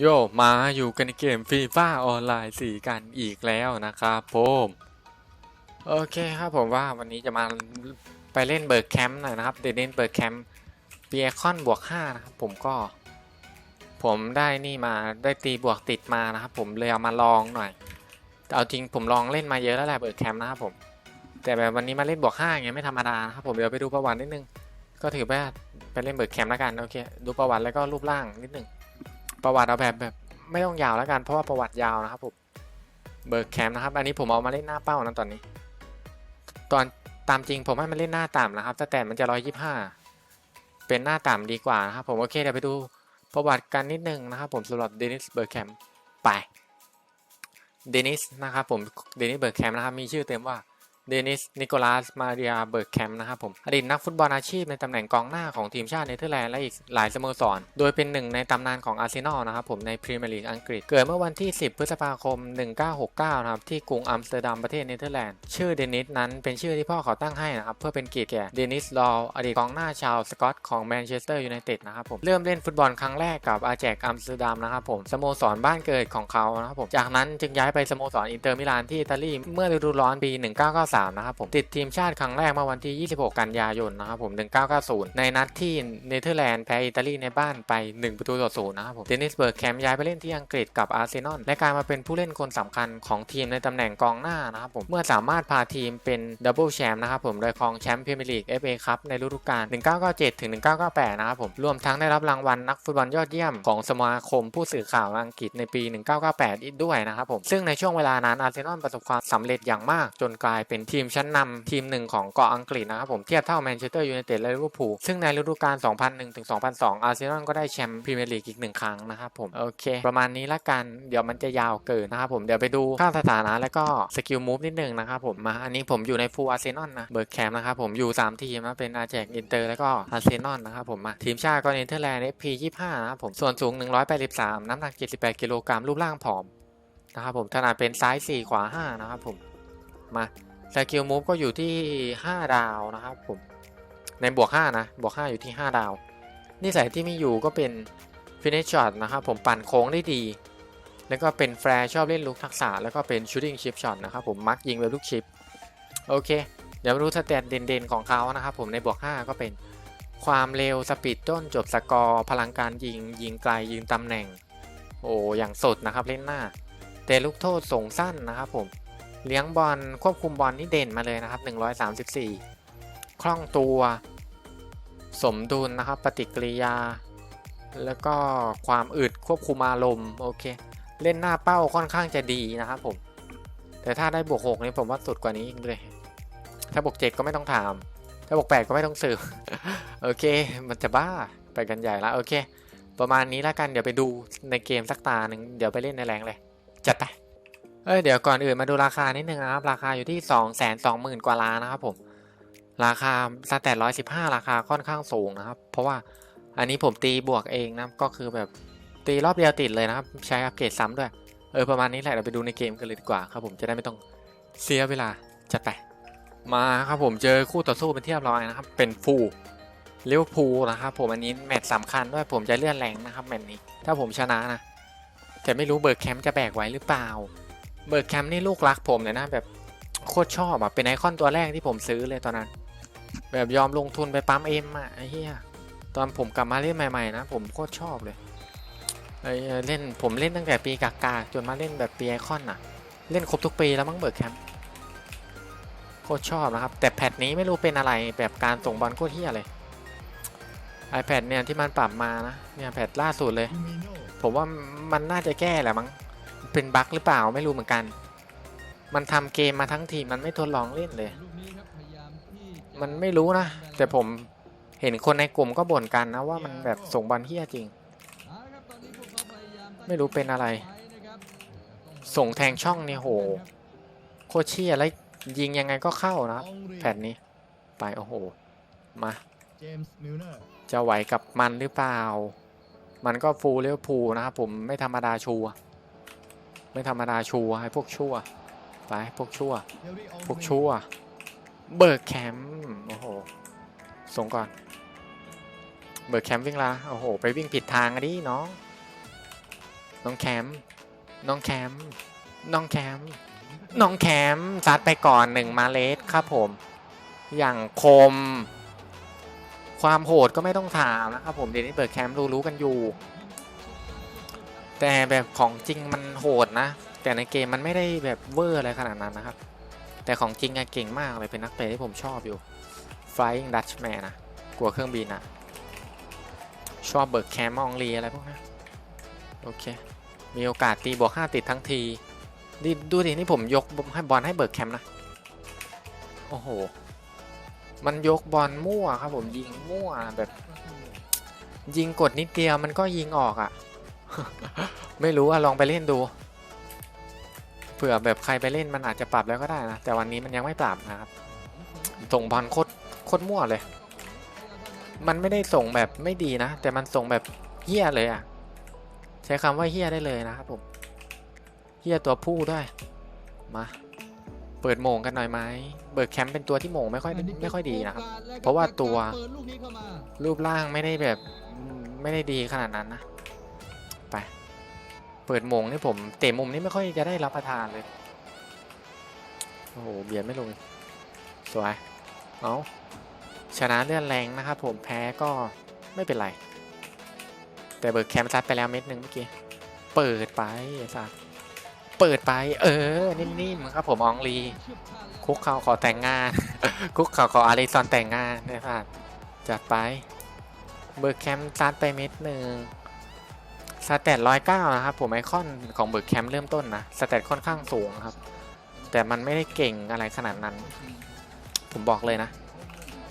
โยมาอยู่กันในเกมฟีฟ่าออนไลน์4กันอีกแล้วนะครับผมโอเคครับผมว่าวันนี้จะมาไปเล่นเบิร์กแคมป์หน่อยนะครับเดนเล่นเบิร์กแคมป์เปียคอนบวก5นะครับผมก็ ผมได้นี่มาได้ตีบวกติดมานะครับผมเลยเอามาลองหน่อยเอาจริงผมลองเล่นมาเยอะแล้วแหละเบิร์กแคมป์นะครับผมแต่แบบวันนี้มาเล่นบวก5อย่างเงี้ยไม่ธรรมดานะครับผมเดี๋ยวไปดูประวัตินิดนึงก็ถือว่าไปเล่นเบิร์กแคมป์แล้วกันโอเคดูประวัติแล้วก็รูปร่างนิดนึง ประวัติเอาแบบแบบไม่ต้องยาวแล้วกันเพราะว่าประวัติยาวนะครับผมเบิร์กแคมป์นะครับ อันนี้ผมเอามาเล่นหน้าเป้านะตอนนี้ ตอนตามจริงผมให้มันเล่นหน้าต่ำนะครับแต่แต่มันจะร้อยยี่ห้าเป็นหน้าต่ำดีกว่านะครับผมโอเคเดี๋ยวไปดูประวัติกันนิดนึงนะครับผมสำหรับเดนิสเบิร์กแคมป์ไปเดนิสนะครับผมเดนิสเบิร์กแคมป์นะครับมีชื่อเต็มว่า เดนิส นิโคลัส มาเรีย เบิร์กแคมป์นะครับผม อดีตนักฟุตบอลอาชีพในตำแหน่งกองหน้าของทีมชาติเนเธอร์แลนด์และอีกหลายสโมสร โดยเป็นหนึ่งในตำนานของอาร์เซนอลนะครับผม ในพรีเมียร์ลีกอังกฤษ เกิดเมื่อวันที่ 10 พฤษภาคม 1969 นะครับ ที่กรุงอัมสเตอร์ดัมประเทศเนเธอร์แลนด์ ชื่อเดนิสนั้นเป็นชื่อที่พ่อเขาตั้งให้นะครับ เพื่อเป็นเกียรติแก่เดนิส ลอว์อดีตกองหน้าชาวสกอตของแมนเชสเตอร์ยูไนเต็ดนะครับผม เริ่มเล่นฟุตบอลครั้งแรกกับอาแจกอัมสเตอร์ดัมนะครับผม สโมสรบ้านเกิดของเขานะครับผม จากนั้นจึงย้ายไปสโมสรอินเตอร์มิลานที่อิตาลีเมื่อฤดูร้อนปี3นะครับผมติดทีมชาติครั้งแรกเมื่อวันที่ 26 กันยายนนะครับผม 1990 ในนัดที่เนเธอร์แลนด์แพ้อิตาลีในบ้านไป 1 ประตูต่อศูนย์นะครับผมเดนิสเบิร์กแคมย้ายไปเล่นที่อังกฤษกับอาร์เซนอลและกลายมาเป็นผู้เล่นคนสำคัญของทีมในตำแหน่งกองหน้านะครับผมเมื่อสามารถพาทีมเป็นดับเบิลแชมป์นะครับผมโดยครองแชมป์พรีเมียร์ลีก FA คัพในฤดูกาล 1997 ถึง 1998 นะครับผมรวมทั้งได้รับรางวัลนักฟุตบอลยอดเยี่ยมของสมาคมผู้สื่อข่าวอังกฤษในปี 1998 อีกด้วยนะครับผมซึ่งในช่วงเวลานั้นอาร์เซนอลประสบความสำเร็จอย่างมากจนกลายเป็นทีมชั้นนำทีมหนึ่งของเกาะอังกฤษนะครับผมเทียบเท่าแมนเชสเตอร์ยูไนเต็ดและลิเวอร์พูลซึ่งในฤดูกาล 2001ถึง2002 อาร์เซนอลก็ได้แชมป์พรีเมียร์ลีกอีกหนึ่งครั้งนะครับผมโอเค ประมาณนี้ละกันเดี๋ยวมันจะยาวเกินนะครับผมเดี๋ยวไปดูค่าสถานะแล้วก็สกิลมูฟนิดนึงนะครับผมมาอันนี้ผมอยู่ในฟูลอาร์เซนอลนะเบิร์กแคมป์นะครับผมอยู่ 3 ทีมนะเป็นอาแจกอินเตอร์แล้วก็อาร์เซนอลนะครับผมมาทีมชาติก็เนเธอร์แลนด์ FP 25นะครับผมส่วนสูง 183 น้ำหนัก 78 กิโลกรัมรูปร่างผอมนะครับผมถนัดเป็นซ้าย 4 ขวา 5 นะครับผม มา สกิลมูฟก็อยู่ที่ 5 ดาวนะครับผม ในบวก 5 นะ บวก 5 อยู่ที่ 5 ดาว นิสัยที่ไมีอยู่ก็เป็น finish shot นะครับผมปั่นโค้งได้ดี แล้วก็เป็นแฟร์ชอบเล่นลูกทักษะ แล้วก็เป็น shooting chip shot นะครับผมมักยิงแบบลูกชิป โอเค เดี๋ยวมาดูสเตตเด่นๆของเขานะครับผมในบวก 5 ก็เป็นความเร็วสปีดต้นจบสกอร์พลังการยิง ยิงไกลยิงตำแหน่ง โอ้อย่างสดนะครับเล่นหน้า แต่ลูกโทษส่งสั้นนะครับผม เลี้ยงบอลควบคุมบอลนี่เด่นมาเลยนะครับ 134 คล่องตัว สมดุลนะครับ ปฏิกิริยา แล้วก็ความอึดควบคุมอารมณ์โอเค เล่นหน้าเป้าค่อนข้างจะดีนะครับผม แต่ถ้าได้บวก6นี่ผมว่าสุดกว่านี้อีกเลย ถ้าบวก7ก็ไม่ต้องถาม ถ้าบวก8ก็ไม่ต้องสืบโอเค มันจะบ้าไปกันใหญ่ละโอเค ประมาณนี้แล้วกันเดี๋ยวไปดูในเกมสักตาหนึ่งเดี๋ยวไปเล่นในแรงเลย จัดไป เอ้ยเดี๋ยวก่อนอื่นมาดูราคานิดนึงนะครับ ราคาอยู่ที่2 2 0 0 0 0กว่าล้านนะครับผม ราคาสแตทร้อยสิบห้าราคาค่อนข้างสูงนะครับ เพราะว่าอันนี้ผมตีบวกเองนะก็คือแบบตีรอบเดียวติดเลยนะครับ ใช้อัปเกรดซ้ำด้วย เออประมาณนี้แหละเราไปดูในเกมกันเลยดีกว่าครับผมจะได้ไม่ต้องเสียเวลาจัดไป มาครับผมเจอคู่ต่อสู้เป็นที่เรียบร้อยนะครับ เป็นฟูเลี้ยวพูนะครับผมอันนี้แมตช์สำคัญด้วยผมจะเลื่อนแรงนะครับแมตช์นี้ ถ้าผมชนะนะแต่ไม่รู้เบิร์กแคมป์จะแบกไหวหรือเปล่า เบิร์กแคมป์นี่ลูกรักผมเลยนะแบบโคตรชอบอะเป็นไอคอนตัวแรกที่ผมซื้อเลยตอนนั้น แบบยอมลงทุนไปปั๊มเอ็มอะไอ้เหี้ยตอนผมกลับมาเล่นใหม่ๆนะผมโคตรชอบเลยไอ้เล่นผมเล่นตั้งแต่ปีกากาจนมาเล่นแบบปีไอคอนอะ เล่นครบทุกปีแล้วมั้งเบิร์กแคมป์โคตรชอบนะครับ แต่แพทนี้ไม่รู้เป็นอะไรแบบการส่งบอลโคตรเหี้ยเลย iPad เนี่ยที่มันปรับมานะเนี่ยแพทล่าสุดเลย ผมว่ามันน่าจะแก้แหละมั้ง เป็นบั๊กหรือเปล่าไม่รู้เหมือนกัน มันทำเกมมาทั้งทีมันไม่ทดลองเล่นเลย มันไม่รู้นะ แต่ผมเห็นคนในกลุ่มก็บ่นกันนะว่ามันแบบส่งบอลเฮี้ยจริง ไม่รู้เป็นอะไร ส่งแทงช่องเนี่ยโห โคชี่ยแล้วยิงยังไงก็เข้านะแผ่นนี้ ไปโอ้โห มา จะไหวกับมันหรือเปล่า มันก็ฟูลเลี้ยวพูนะครับผมไม่ธรรมดาชัวร์ ไม่ธรรมดาชัวร์ให้พวกชั่วไปพวกชั่วเฮลรี่อองพวกชั่ว เบิร์กแคมป์โอ้โหส่งก่อน เบิร์กแคมป์วิ่งละโอ้โห ไปวิ่งผิดทางอะดิน้องน้องแคมป์น้องแคมป์น้องแคมป์น้องแคมป์ซัดไปก่อนหนึ่งมาเลสครับผม อย่างคม ความโหดก็ไม่ต้องถามนะครับผมเดนนี่เปิดแคมป์รู้รู้ๆกันอยู่ แต่แบบของจริงมันโหดนะ แต่ในเกมมันไม่ได้แบบเวอร์อะไรขนาดนั้นนะครับ แต่ของจริงอะเก่งมากเลยเป็นนักเตะที่ผมชอบอยู่ Flying Dutchman นะกลัวเครื่องบินอะชอบเบิร์กแคมองลีอะไรพวกนี้โอเค มีโอกาสตีบวกห้าติดทั้งทีดดูดินี่ผมยกให้บอลให้เบิร์กแคมนะ โอ้โห มันยกบอลมั่วครับผมยิงมั่วแบบ ยิงกดนิดเดียวมันก็ยิงออกอะ่ะ ไม่รู้อะลองไปเล่นดู เผื่อแบบใครไปเล่นมันอาจจะปรับแล้วก็ได้นะ แต่วันนี้มันยังไม่ปรับนะครับ ส่งบอลโคตรโคตรมั่วเลย มันไม่ได้ส่งแบบไม่ดีนะ แต่มันส่งแบบเฮี้ยเลยอะใช้คำว่าเฮี้ยได้เลยนะครับผมเฮี้ยตัวผู้ด้วย มาเปิดโมงกันหน่อยไหม เบิร์กแคมป์เป็นตัวที่โมงไม่ค่อยไม่ค่อยดีนะครับ เพราะว่าตัวรูปร่างไม่ได้แบบไม่ได้ดีขนาดนั้นนะ ไป เปิดมงนี่ผมเตะมุมนี่ไม่ค่อยจะได้รับประทานเลย โอ้โหเบียดไม่ลง สวย เอาชนะเลื่อนแรงนะครับผมแพ้ก็ไม่เป็นไร แต่เบิร์กแคมซัดไปแล้วเม็ดหนึ่งเมื่อกี้ เปิดไปไอ้สัสเปิดไป เออ นิ่มๆครับผมอองลี คุกเข่าขอแต่งงาน คุกเข่าขออาริซอนแต่งงานนะครับจัดไป เบิร์กแคมซัดไปเม็ดหนึ่ง สแตทร้อยเก้านะครับผมไอคอนของเบิร์กแคมป์เริ่มต้นนะสแตทค่อนข้างสูงครับ แต่มันไม่ได้เก่งอะไรขนาดนั้น ผมบอกเลยนะ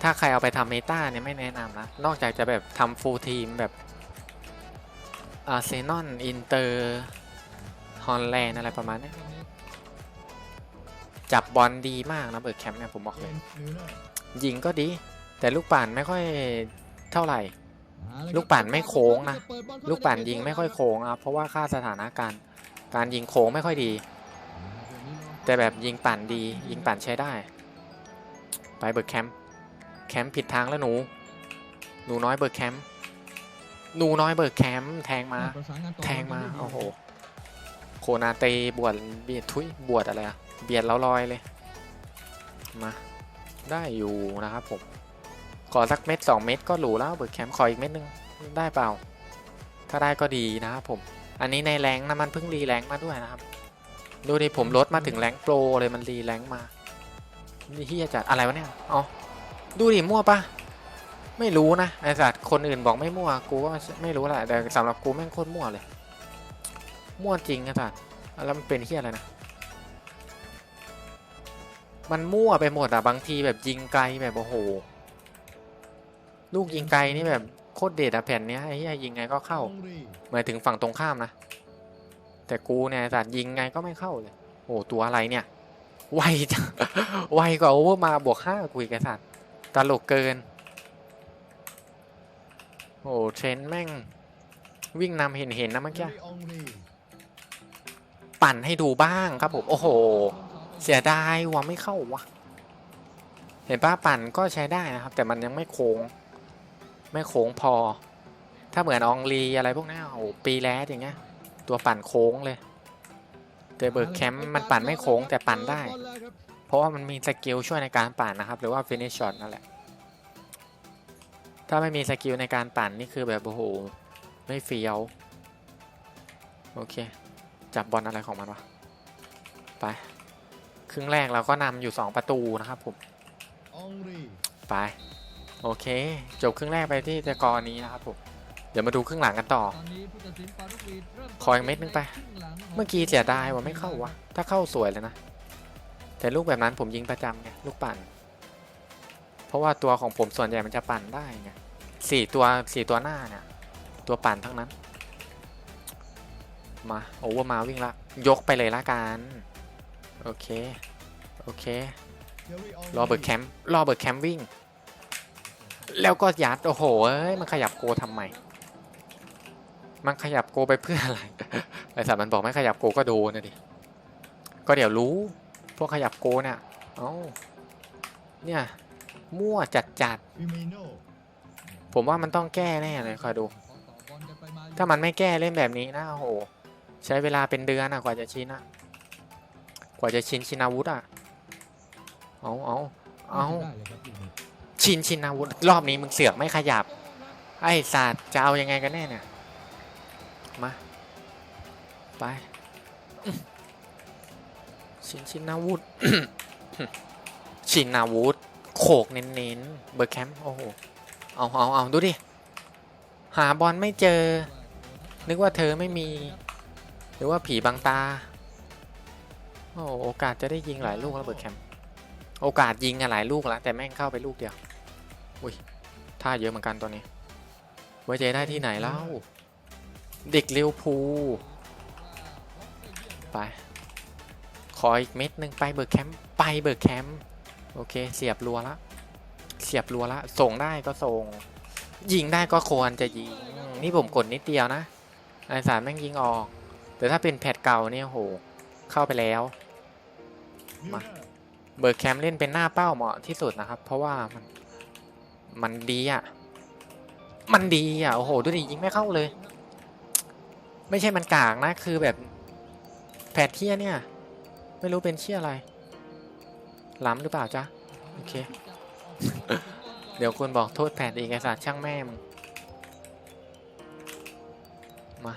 ถ้าใครเอาไปทำเมตาเนี่ยไม่แนะนำนะ นอกจากจะแบบทำฟูลทีมแบบอาร์เซนอลอินเตอร์ฮอลแลนด์อะไรประมาณนี้จับบอลดีมากนะเบิร์กแคมป์เนี่ยผมบอกเลย ยิงก็ดี แต่ลูกป่านไม่ค่อยเท่าไหร่ ลูกปั่นไม่โค้งนะ ลูกป่านยิงไม่ค่อยโค้งครับเพราะว่าค่าสถานการณ์ การยิงโค้งไม่ค่อยดี แต่แบบยิงปั่นดี ยิงปั่นใช้ได้ ไปเบิร์กแคมป์แคมป์ผิดทางแล้วหนู หนูน้อยเบิร์กแคมป์หนูน้อยเบิร์กแคมป์แทงมา แทงมาโอ้โหโคนาเตบวชเบียดทุยบวชอะไรอะเบียดแล้วลอยเลยมาได้อยู่นะครับผม ขอสักเม็ดสองเม็ดก็หรูแล้วเบิร์กแคมป์ขออีกเม็ดนึงได้เปล่า ถ้าได้ก็ดีนะครับผม อันนี้ในแรงนะมันเพิ่งรีแรงมาด้วยนะครับ ดูดิผมลดมาถึงแรงโปรเลยมันรีแรงมานี่ที่จัดอะไรวะเนี่ยอ๋อดูดิมั่วปะไม่รู้นะไอสัตว์คนอื่นบอกไม่มั่วกูก็ไม่รู้แหละแต่สำหรับกูแม่งโคตรมั่วเลย มั่วจริงไอสัตว์แล้วมันเป็นที่อะไรนะมันมั่วไปหมดอะบางทีแบบยิงไกลแบบโอ้โห ลูกยิงไกลนี่แบบโคตรเด็ดอะแผ่นเนี้ยไอ้เหี้ยยิงไงก็เข้าหมายถึงฝั่งตรงข้ามนะ แต่กูเนี่ยสัตว์ยิงไงก็ไม่เข้าเลยโอ้ตัวอะไรเนี่ยไวจังไวกว่าโอเวอร์มาบวกห้ากูอีกสัตว์ตลกเกิน โอ้เทรนต์แม่ง วิ่งนำเห็นเห็นนะเมื่อกี้ปั่นให้ดูบ้างครับผมโอ้โห เสียดายว่ะไม่เข้าวะเห็นป้าปั่นก็ใช้ได้นะครับ แต่มันยังไม่โค้ง ไม่โค้งพอ ถ้าเหมือนอองลีอะไรพวกนี้โอ้โหปีแรดอย่างเงี้ย ตัวปั่นโค้งเลยแต่เบิร์กแคมป์มันปั่นไม่โค้งแต่ปั่นได้ เพราะว่ามันมีสกิลช่วยในการปั่นนะครับ หรือว่า finish shot นั่นแหละ ถ้าไม่มีสกิลในการปั่นนี่คือแบบโอ้โหไม่เฟี้ยว โอเค จับบอลอะไรของมันวะ ไป ครึ่งแรกเราก็นำอยู่ 2 ประตูนะครับผม ไป โอเค จบครึ่งแรกไปที่ตะกอร์นี้นะครับผมเดี๋ยวมาดูครึ่งหลังกันต่อขออีกเม็ดนึงไป เมื่อกี้เสียดายว่าไม่เข้าวะ ถ้าเข้าสวยเลยนะ แต่ลูกแบบนั้นผมยิงประจำไงลูกปั่น เพราะว่าตัวของผมส่วนใหญ่มันจะปั่นได้ไงสี่ตัวสี่ตัวหน้าเนี่ยตัวปั่นทั้งนั้น มาโอเวอร์มาวิ่งละ ยกไปเลยละกันโอเค โอเค รอเบิร์กแคมป์รอเบิร์กแคมป์วิ่ง แล้วก็ยัดโอ้โหเอ้ยมันขยับโกทำไมมันขยับโกไปเพื่ออะไรไอสัตว์มันบอกไม่ขยับโกก็โดนนะดิก็เดี๋ยวรู้ พวกขยับโกเนี่ยเอ้าเนี่ยมั่วจัดจัดผมว่ามันต้องแก้แน่เลยคอยดู ถ้ามันไม่แก้เล่นแบบนี้นะโอ้โหใช้เวลาเป็นเดือนอะกว่าจะชินอะกว่าจะชินชินอาวุธอะเอาเอาเอา ได้นชินชินอาวุธรอบนี้มึงเสือกไม่ขยับ ไอ้สัตว์จะเอายังไงกันแน่เนี่ย มา ไป ชินชินอาวุธ ชินอาวุธ โขกเน้นๆ เบอร์แคมป์โอ้โห เอาเอาเอาดูดิ หาบอลไม่เจอ นึกว่าเธอไม่มี หรือว่าผีบังตา โอ้โหโอกาสจะได้ยิงหลายลูกแล้วเบอร์แคมป์โอกาสยิงอะหลายลูกแล้วแต่แม่งเข้าไปลูกเดียว อุ้ยท่าเยอะเหมือนกันตัวนี้ไว้ใจได้ที่ไหนเล่า เด็กเลี้ยวภูไป ขออีกเม็ดหนึ่งไปเบิร์กแคมป์ไปเบิร์กแคมป์โอเค เสียบรัวละ เสียบรัวละ ส่งได้ก็ส่ง ยิงได้ก็ควรจะยิง นี่ผมกดนิดเดียวนะไอสารแม่งยิงออก แต่ถ้าเป็นแพทเก่าเนี่ยโห เข้าไปแล้ว มา เบิร์กแคมป์เล่นเป็นหน้าเป้าเหมาะที่สุดนะครับ เพราะว่ามัน มันดีอะ มันดีอะ โอ้โห ดูดิยิงไม่เข้าเลย ไม่ใช่มันกากนะ คือแบบแพทเทียเนี่ย ไม่รู้เป็นเชี่ยอะไรล้ำหรือเปล่าจ๊ะ โอเค เดี๋ยวคุณบอกโทษแพทอีกไอสารช่างแม่มงมา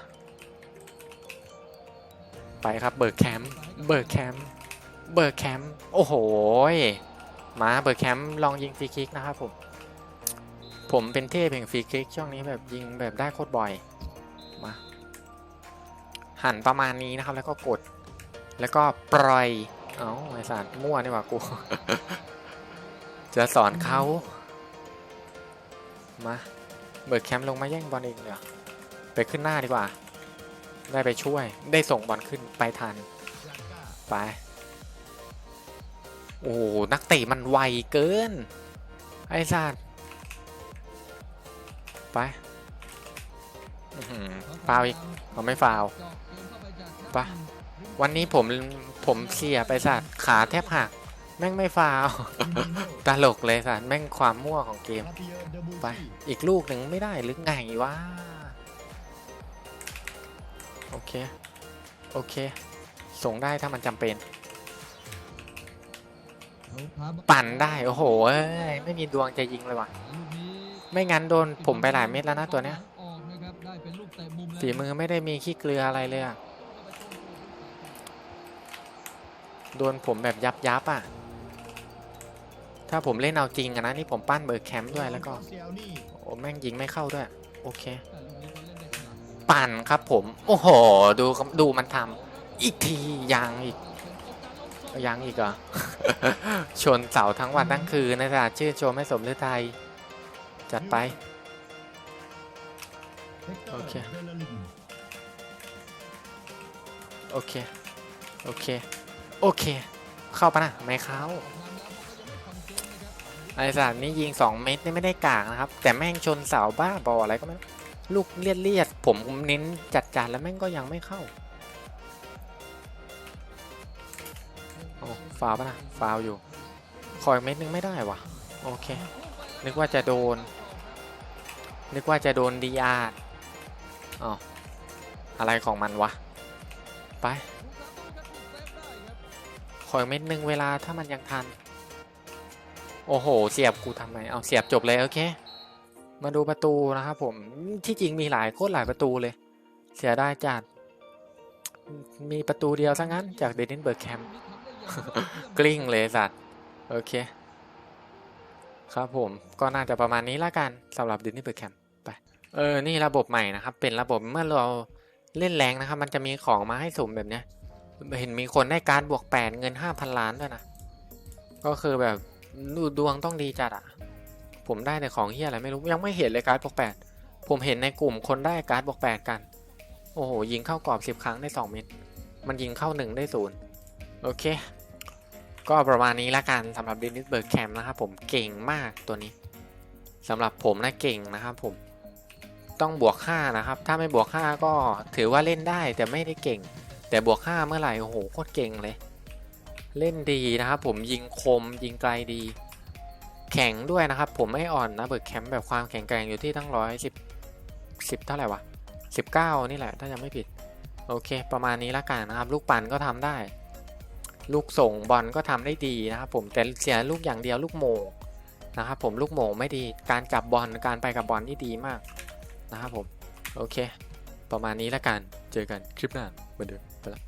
ไปครับเบิร์กแคมป์เบิร์กแคมป์เบิร์กแคมป์โอ้โหมาเบิร์กแคมป์ลองยิงฟรีคิกนะครับผม ผมเป็นเทพแห่งฟรีคิกช่วงนี้แบบยิงแบบได้โคตรบ่อย มา หันประมาณนี้นะครับ แล้วก็กด แล้วก็ปล่อย เอ้าไอสารมั่วนี่หว่ากู จะสอนเขา มาเบิร์แคมป์ลงมาแย่งบอลเองเลยเหรอไปขึ้นหน้าดีกว่า ได้ไปช่วย ได้ส่งบอลขึ้นไปทัน ไป โอ้นักเตะมันไวเกิน ไอ้สัตว์ ไปอื้อหือฟาวอีกเขาไม่ฟาวไปวันนี้ผมผมเสียไปสัตว์ขาแทบหัก แม่งไม่ฟาวตลกเลยสัตว์แม่งความมั่วของเกม ไป อีกลูกหนึ่งไม่ได้หรือไงวะ โอเค โอเค ส่งได้ถ้ามันจำเป็น ปั่นได้ โอ้โหเอ้ยไม่มีดวงจะยิงเลยว่ะ ไม่งั้นโดนผมไปหลายเม็ดแล้วนะตัวเนี้ยฝีมือไม่ได้มีขี้เกลืออะไรเลยอะโดนผมแบบยับยับๆอะถ้าผมเล่นเอาจริงอะนะนี่ผมปั้นเบิร์กแคมป์ด้วยแล้วก็ โอ้แม่งยิงไม่เข้าด้วย โอเค ปั่นครับผม โอ้โห ดูดูมันทำอีกทียังอีก ยังอีกเหรอ ชนเสาทั้งวันทั้งคืนนะจ๊ะชื่อโชว์ไม่สมฤทัย จัดไป โอเค โอเค โอเค โอเค เข้าปะนะไม่เข้าไอ้สัตว์นี่ยิง 2 เม็ดนี่ไม่ได้กากนะครับ แต่แม่งชนเสาบ้าบออะไรก็ไม่ลูกเลียดเลียดๆผมเน้นจัดจานแล้วแม่งก็ยังไม่เข้า โอ้ฟาวปะนะฟาวอยู่คอยเม็ดนึงไม่ได้วะโอเค นึกว่าจะโดน นึกว่าจะโดนดีอาร์อ๋ออะไรของมันวะ ไป ขออีกเม็ดนึงเวลาถ้ามันยังทัน โอ้โห เสียบกูทำไม เอาเสียบจบเลยโอเค มาดูประตูนะครับผม ที่จริงมีหลายโคตรหลายประตูเลย เสียได้จัด มีประตูเดียวซะงั้นจากเดนินเบิร์กแคมกลิ้งเลยสัตว์ โอเค ครับผมก็น่าจะประมาณนี้ละกันสำหรับเดนินเบิร์แคมไปเออนี่ระบบใหม่นะครับ เป็นระบบเมื่อเราเล่นแรงนะครับ มันจะมีของมาให้สุ่มแบบเนี้ยเห็นมีคนได้การดบวกแปดเงินห้าพันล้านด้วยนะ ก็คือแบบดูดวงต้องดีจัดอะผมได้แต่ของเฮียอะไรไม่รู้ยังไม่เห็นเลยการ์ดบวกแปดผมเห็นในกลุ่มคนได้การ์ดบวกแปดกัน โอ้โหยิงเข้ากรอบสิบครั้งได้สองเม็ดมันยิงเข้าหนึ่งได้ศูนย์โอเค ก็ประมาณนี้ละกันสำหรับดินิสเบิร์กแคมนะครับผมเก่งมากตัวนี้สำหรับผมนะเก่งนะครับผมต้องบวกห้านะครับ ถ้าไม่บวกห้าก็ถือว่าเล่นได้แต่ไม่ได้เก่ง แต่บวกห้าเมื่อไหร่โอ้โหโคตรเก่งเลย เล่นดีนะครับผมยิงคมยิงไกลดี แข็งด้วยนะครับ ผมไม่อ่อนนะเบิร์กแคมป์แบบความแข็งแกร่งอยู่ที่ทั้งร้อยสิบสิบเท่าไหร่วะสิบเก้านี่แหละ ถ้าจำไม่ผิด โอเค ประมาณนี้ละกันนะครับ ลูกปั่นก็ทำได้ ลูกส่งบอลก็ทำได้ดีนะครับผมแต่เสียลูกอย่างเดียวลูกโมงนะครับผมลูกโมงไม่ดีการจับบอลการไปกับบอลนี่ดีมากนะครับผมโอเค ประมาณนี้ละกันเจอกันคลิปหน้าเหมือนเดิมไปละ